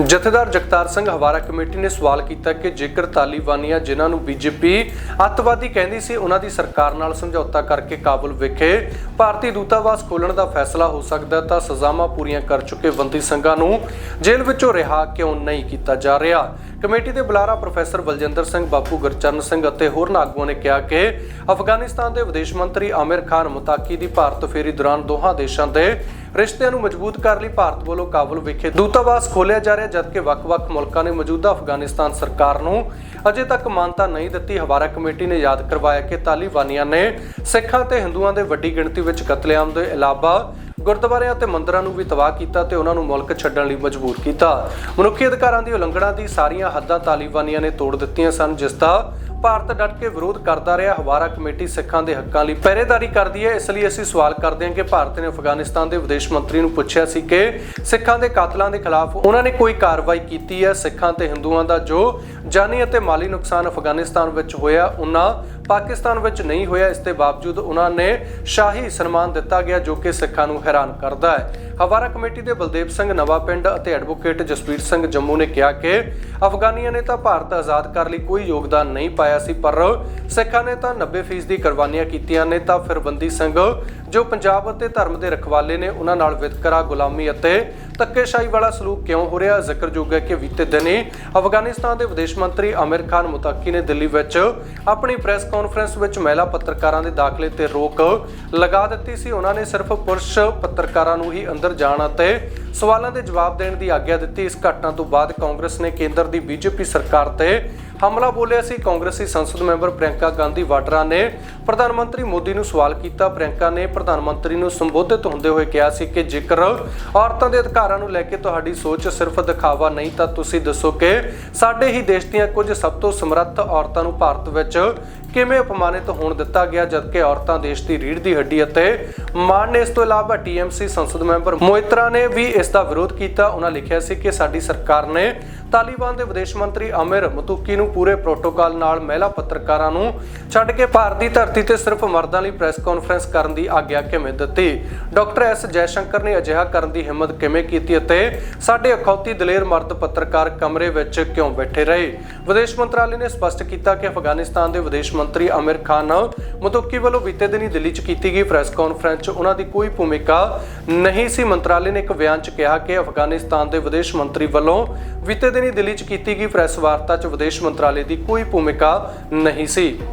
ਜਥੇਦਾਰ ਜਗਤਾਰ ਸਿੰਘ ਹਵਾਰਾ ਕਮੇਟੀ ਨੇ ਸਵਾਲ ਕੀਤਾ ਕਿ ਜੇਕਰ ਤਾਲੀਬਾਨੀਆਂ ਜਿਨ੍ਹਾਂ ਨੂੰ ਬੀਜੇਪੀ ਅੱਤਵਾਦੀ ਕਹਿੰਦੀ ਸੀ, ਉਹਨਾਂ ਦੀ ਸਰਕਾਰ ਨਾਲ ਸਮਝੌਤਾ ਕਰਕੇ ਕਾਬੁਲ ਵਿਖੇ, ਭਾਰਤੀ ਦੂਤਾਵਾਸ ਖੋਲਣ ਦਾ ਫੈਸਲਾ ਹੋ ਸਕਦਾ ਤਾਂ ਸਜ਼ਾਵਾਂ ਪੂਰੀਆਂ ਕਰ ਚੁੱਕੇ ਬੰਦੀ ਸਿੰਘਾਂ ਨੂੰ ਜੇਲ੍ਹ ਵਿੱਚੋਂ ਰਿਹਾ ਕਿਉਂ ਨਹੀਂ ਕੀਤਾ ਜਾ ਰਿਹਾ? ਕਮੇਟੀ ਦੇ ਬੁਲਾਰਾ ਪ੍ਰੋਫੈਸਰ ਬਲਜਿੰਦਰ ਸਿੰਘ, ਬਾਪੂ ਗੁਰਚਰਨ ਸਿੰਘ ਅਤੇ ਹੋਰ ਆਗੂਆਂ ਨੇ ਕਿਹਾ ਕਿ ਅਫਗਾਨਿਸਤਾਨ ਦੇ ਵਿਦੇਸ਼ ਮੰਤਰੀ ਆਮਿਰ ਖਾਨ ਮੁਤਾਕੀ ਦੀ ਭਾਰਤ ਫੇਰੀ ਦੌਰਾਨ ਦੋਹਾਂ ਦੇਸ਼ਾਂ ਦੇ ਰਿਸ਼ਤਿਆਂ ਨੂੰ ਮਜ਼ਬੂਤ ਕਰਨ ਲਈ ਭਾਰਤ ਵੱਲੋਂ ਕਾਬੁਲ ਵਿਖੇ ਦੂਤਾਵਾਸ ਖੋਲ੍ਹਿਆ ਜਾ ਰਿਹਾ, ਜਦਕਿ ਵੱਖ-ਵੱਖ ਮੁਲਕਾਂ ਨੇ ਮੌਜੂਦਾ ਅਫਗਾਨਿਸਤਾਨ ਸਰਕਾਰ ਨੂੰ ਅਜੇ ਤੱਕ ਮਾਨਤਾ ਨਹੀਂ ਦਿੱਤੀ। ਹਵਾਰਾ ਕਮੇਟੀ ਨੇ ਯਾਦ ਕਰਵਾਇਆ ਕਿ ਤਾਲਿਬਾਨੀਆਂ ਨੇ ਸਿੱਖਾਂ ਤੇ ਹਿੰਦੂਆਂ ਦੇ ਵੱਡੀ ਗਿਣਤੀ ਵਿੱਚ ਕਤਲੇਆਮ ਦੇ ਇਲਾਵਾ ਗੁਰਦੁਆਰਿਆਂ ਤੇ ਮੰਦਰਾਂ ਨੂੰ ਵੀ ਤਬਾਹ ਕੀਤਾ ਤੇ ਉਹਨਾਂ ਨੂੰ ਮੁਲਕ ਛੱਡਣ ਲਈ ਮਜਬੂਰ ਕੀਤਾ। ਮਨੁੱਖੀ ਅਧਿਕਾਰਾਂ ਦੀ ਉਲੰਘਣਾ ਦੀ ਸਾਰੀਆਂ ਹੱਦਾਂ ਤਾਲਿਬਾਨੀਆਂ ਨੇ ਤੋੜ ਦਿੱਤੀਆਂ ਸਨ, ਜਿਸ ਦਾ ਭਾਰਤ ਡਟ ਕੇ ਵਿਰੋਧ ਕਰਦਾ ਰਿਹਾ। ਹਵਾਰਾ ਕਮੇਟੀ ਸਿੱਖਾਂ ਦੇ ਹੱਕਾਂ ਲਈ ਪਹਿਰੇਦਾਰੀ ਕਰਦੀ ਹੈ। ਇਸ ਲਈ ਅਸੀਂ ਸਵਾਲ ਕਰਦੇ ਹਾਂ ਕਿ ਭਾਰਤ ਨੇ ਅਫਗਾਨਿਸਤਾਨ ਦੇ ਵਿਦੇਸ਼ ਮੰਤਰੀ ਨੂੰ ਪੁੱਛਿਆ ਸੀ ਕਿ ਸਿੱਖਾਂ ਦੇ ਕਾਤਲਾਂ ਦੇ ਖਿਲਾਫ ਉਹਨਾਂ ਨੇ ਕੋਈ ਕਾਰਵਾਈ ਕੀਤੀ ਹੈ? ਸਿੱਖਾਂ ਤੇ ਹਿੰਦੂਆਂ ਦਾ ਜੋ ਜਾਨੀ ਅਤੇ ਮਾਲੀ ਨੁਕਸਾਨ ਅਫਗਾਨਿਸਤਾਨ ਵਿੱਚ ਹੋਇਆ ਉਹਨਾਂ ਪਾਕਿਸਤਾਨ ਵਿੱਚ ਨਹੀਂ ਹੋਇਆ। ਇਸ ਦੇ ਬਾਵਜੂਦ ਉਹਨਾਂ ਨੇ ਸ਼ਾਹੀ ਸਨਮਾਨ ਦਿੱਤਾ ਗਿਆ, ਜੋ ਕਿ ਸਿੱਖਾਂ ਨੂੰ ਹੈਰਾਨ ਕਰਦਾ ਹੈ। ਹਵਾਰਾ ਕਮੇਟੀ ਦੇ ਬਲਦੇਵ ਸਿੰਘ, ਨਵਾਂ ਅਤੇ ਐਡਵੋਕੇਟ ਜਸਵੀਰ ਸਿੰਘ ਜੰਮੂ ਨੇ ਕਿਹਾ ਕਿ ਅਫਗਾਨੀਆਂ ਨੇ ਤਾਂ ਭਾਰਤ ਆਜ਼ਾਦ ਕਰਨ ਲਈ, ਕੋਈ ਯੋਗਦਾਨ ਨਹੀਂ ਪਾਇਆ ਸੀ, ਪਰ ਸਿੱਖਾਂ ਨੇ ਤਾਂ 90% ਦੀ ਕੁਰਬਾਨੀਆਂ ਕੀਤੀਆਂ ਨੇ, ਤਾਂ ਫਿਰ ਬੰਦੀ ਸਿੰਘ ਜੋ ਪੰਜਾਬ ਅਤੇ ਧਰਮ ਦੇ ਰਖਵਾਲੇ ਨੇ, ਉਹਨਾਂ ਨਾਲ ਵਿਤਕਰਾ ਗੁਲਾਮੀ ਅਤੇ ਧੱਕੇਸ਼ਾਹੀ ਵਾਲਾ ਸਲੂਕ ਕਿਉਂ ਹੋ ਰਿਹਾ? ਜ਼ਿਕਰਯੋਗ ਹੈ ਕਿ ਬੀਤੇ ਦਿਨੀ ਅਫਗਾਨਿਸਤਾਨ ਦੇ ਵਿਦੇਸ਼ ਮੰਤਰੀ ਆਮਿਰ ਖਾਨ ਮੁਤਾਕੀ ਨੇ ਦਿੱਲੀ ਵਿੱਚ ਆਪਣੀ ਪ੍ਰੈਸ ਕਾਨਫਰੰਸ ਵਿੱਚ ਮਹਿਲਾ ਪੱਤਰਕਾਰਾਂ ਦੇ ਦਾਖਲੇ ਤੇ ਰੋਕ ਲਗਾ ਦਿੱਤੀ ਸੀ। ਉਹਨਾਂ ਨੇ ਸਿਰਫ ਪੁਰਸ਼ ਪੱਤਰਕਾਰਾਂ ਨੂੰ ਹੀ ਅੰਦਰ ਜਾਣ ਅਤੇ ਸਵਾਲਾਂ ਦੇ ਜਵਾਬ ਦੇਣ ਦੀ ਆਗਿਆ ਦਿੱਤੀ। ਇਸ ਘਟਨਾ ਤੋਂ ਬਾਅਦ ਕਾਂਗਰਸ ਨੇ ਕੇਂਦਰ ਦੀ ਬੀਜੇਪੀ ਸਰਕਾਰ ਤੇ ਹਮਲਾ ਬੋਲਿਆ ਸੀ ਕਾਂਗਰਸੀ ਸੰਸਦ ਮੈਂਬਰ ਪ੍ਰਿਯੰਕਾ ਗਾਂਧੀ ਵਾਡਰਾ ਨੇ। ਪ੍ਰਧਾਨ ਮੰਤਰੀ ਮੋਦੀ ਨੂੰ ਸਵਾਲ ਕੀਤਾ। ਪ੍ਰਿਯੰਕਾ ਨੇ ਪ੍ਰਧਾਨ ਮੰਤਰੀ ਨੂੰ ਸੰਬੋਧਿਤ ਹੁੰਦੇ ਹੋਏ ਕਿਹਾ ਸੀ ਕਿ ਜੇਕਰ ਔਰਤਾਂ ਦੇ ਅਧਿਕਾਰਾਂ ਨੂੰ ਲੈ ਕੇ ਤੁਹਾਡੀ ਸੋਚ ਸਿਰਫ ਦਿਖਾਵਾ ਨਹੀਂ, ਤਾਂ ਤੁਸੀਂ ਦੱਸੋ ਕਿ ਸਾਡੇ ਹੀ ਦੇਸ਼ ਦੀਆਂ ਕੁਝ ਸਭ ਤੋਂ ਸਮਰੱਥ ਔਰਤਾਂ ਨੂੰ ਭਾਰਤ ਵਿੱਚ ਕਿਵੇਂ ਅਪਮਾਨਿਤ ਹੋਣ ਦਿੱਤਾ ਗਿਆ, ਜਦਕਿ ਔਰਤਾਂ ਦੇਸ਼ ਦੀ ਰੀੜ੍ਹ ਦੀ ਹੱਡੀ ਅਤੇ ਮਾਨ ਨੇ ਇਸ ਤੋਂ ਇਲਾਵਾ ਟੀਐਮਸੀ ਸੰਸਦ ਮੈਂਬਰ ਮੋਇਤਰਾ ਨੇ ਵੀ ਇਸ ਦਾ ਵਿਰੋਧ ਕੀਤਾ। ਉਹਨਾਂ ਲਿਖਿਆ ਸੀ ਕਿ ਸਾਡੀ ਸਰਕਾਰ ਨੇ ਤਾਲਿਬਾਨ ਦੇ ਵਿਦੇਸ਼ ਮੰਤਰੀ ਅਮਿਰ ਮਤੂਕੀ ਨੂੰ ਪੂਰੇ ਪ੍ਰੋਟੋਕਾਲ ਨਾਲ ਮਹਿਲਾ ਪੱਤਰਕਾਰਾਂ ਨੂੰ ਛੱਡ ਕੇ ਭਾਰਤ ਧਰਤੀ ਤੇ ਸਿਰਫ ਮਰਦਾਂ ਲਈ ਪ੍ਰੈਸ ਕਾਨਫਰੰਸ ਕਰਨ ਦੀ ਆਗਿਆ ਕਿਵੇਂ ਦਿੱਤੀ? Doctor S. ਜੈਸ਼ੰਕਰ ਨੇ ਅਜਿਹਾ ਕਰਨ ਦੀ ਹਿੰਮਤ ਕਿਵੇਂ ਕੀਤੀ ਅਤੇ ਸਾਡੇ ਅਖੌਤੀ ਦਲੇਰ ਮਰਦ ਪੱਤਰਕਾਰ ਕਮਰੇ ਵਿੱਚ ਕਿਉਂ ਬੈਠੇ ਰਹੇ? ਵਿਦੇਸ਼ ਮੰਤਰਾਲੇ ਨੇ ਸਪਸ਼ਟ ਕੀਤਾ ਕਿ ਅਫਗਾਨਿਸਤਾਨ ਦੇ ਵਿਦੇਸ਼ ਮੰਤਰੀ ਅਮਿਰ ਖਾਨ ਮਤੂਕੀ ਵੱਲੋਂ ਬੀਤੇ ਦਿਨੀ ਦਿੱਲੀ 'ਚ ਕੀਤੀ ਗਈ ਪ੍ਰੈਸ ਕਾਨਫਰੰਸ 'ਚ ਉਹਨਾਂ ਦੀ ਕੋਈ ਭੂਮਿਕਾ ਨਹੀਂ ਸੀ। ਮੰਤਰਾਲੇ ਨੇ ਇੱਕ ਬਿਆਨ 'ਚ ਕਿਹਾ ਕਿ ਅਫਗਾਨਿਸਤਾਨ ਦੇ ਵਿਦੇਸ਼ ਮੰਤਰੀ ਵੱਲੋਂ ਬੀਤੇ ਦਿਨੀ ਦਿੱਲੀ 'ਚ ਕੀਤੀ ਗਈ ਪ੍ਰੈਸ ਵਾਰਤਾ 'ਚ ਵਿਦੇਸ਼ ਮੰਤਰਾਲੇ ਦੀ ਕੋਈ ਭੂਮਿਕਾ ਨਹੀਂ ਸੀ।